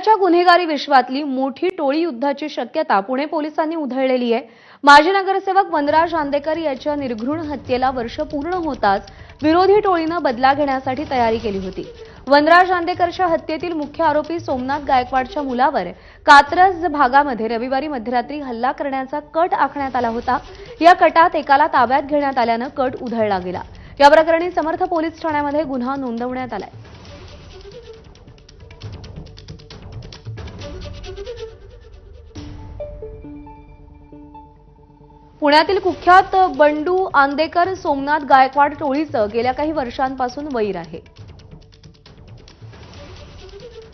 पुण्याच्या गुन्हेगारी विश्वातली मोठी टोळी युद्धाची शक्यता पुणे पोलिसांनी उधळलेली आहे. माजी नगरसेवक वनराज आंदेकर याच्या निर्घृण हत्येला वर्ष पूर्ण होताच विरोधी टोळीनं बदला घेण्यासाठी तयारी केली होती. वनराज आंदेकरच्या हत्येतील मुख्य आरोपी सोमनाथ गायकवाडच्या मुलावर कात्रज भागामध्ये रविवारी मध्यरात्री हल्ला करण्याचा कट आखण्यात आला होता. या कटात एकाला ताब्यात घेण्यात आल्यानं कट उधळला गेला. या प्रकरणी समर्थ पोलीस ठाण्यामध्ये गुन्हा नोंदवण्यात आलाय. पुण्यातील कुख्यात बंडू आंदेकर सोमनाथ गायकवाड टोळीचं गेल्या काही वर्षांपासून वैर आहे.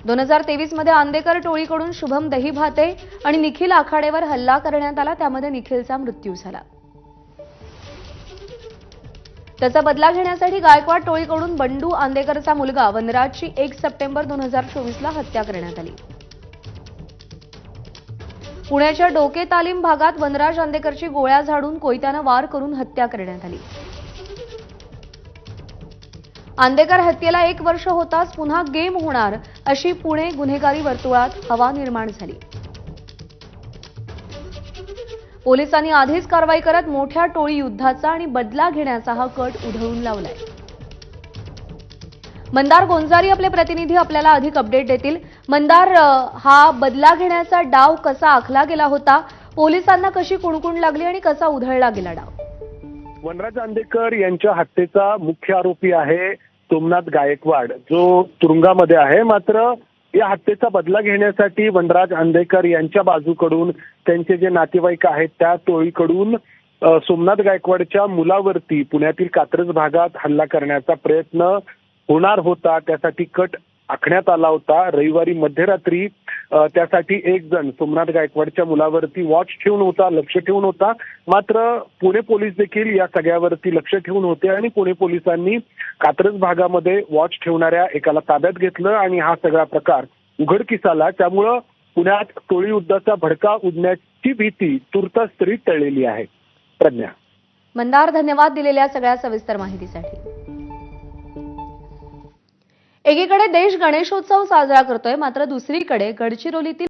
दोन हजार तेवीसमध्ये आंदेकर टोळीकडून शुभम दहीभाते आणि निखिल आखाडेवर हल्ला करण्यात आला त्यामध्ये निखिलचा मृत्यू झाला. त्याचा बदला घेण्यासाठी गायकवाड टोळीकडून बंडू आंदेकरचा मुलगा वनराजची एक सप्टेंबर दोन हजार चोवीसला हत्या करण्यात आली. पुण्याच्या डोके तालीम भागात वनराज आंदेकरची गोळ्या झाडून कोयत्यानं वार करून हत्या करण्यात आली. आंदेकर हत्येला एक वर्ष होताच पुन्हा गेम होणार अशी पुणे गुन्हेगारी वर्तुळात हवा निर्माण झाली. पोलिसांनी आधीच कारवाई करत मोठ्या टोळी युद्धाचा आणि बदला घेण्याचा हा कट उधळून लावलाय. मंदार गोंजारी आपले प्रतिनिधी आपल्याला अधिक अपडेट देतील. मंदार हा बदला घेण्याचा डाव कसा आखला गेला होता? पोलिसांना कशी कुणकुण लागली आणि कसा उधळला गेला डाव? वनराज आंदेकर यांच्या हत्येचा मुख्य आरोपी आहे सोमनाथ गायकवाड. जो तुरुंगामध्ये आहे मात्र या हत्येचा बदला घेण्यासाठी वनराज आंदेकर यांच्या बाजूकडून त्यांचे जे नातेवाईक आहेत त्या टोळीकडून सोमनाथ गायकवाडच्या मुलावरती पुण्यातील कात्रज भागात हल्ला करण्याचा प्रयत्न होणार होता त्यासाठी कट आखण्यात आला होता. रविवारी मध्यरात्री त्यासाठी एक जण सोमनाथ गायकवाडच्या मुलावरती वॉच ठेवून होता लक्ष ठेवून होता. मात्र पुणे पोलीस देखील या सगळ्यावरती लक्ष ठेवून होते आणि पुणे पोलिसांनी कात्रज भागामध्ये वॉच ठेवणाऱ्या एकाला ताब्यात घेतलं आणि हा सगळा प्रकार उघडकीस आला त्यामुळं पुण्यात टोळी युद्धाचा भडका उडण्याची भीती तुर्तास तरी टळलेली आहे. प्रज्ञा. मंदार धन्यवाद दिलेल्या सगळ्या सविस्तर माहितीसाठी. एकीकडे देश गणेशोत्सव साजरा करतोय मात्र दुसरीकडे गडचिरोलीतील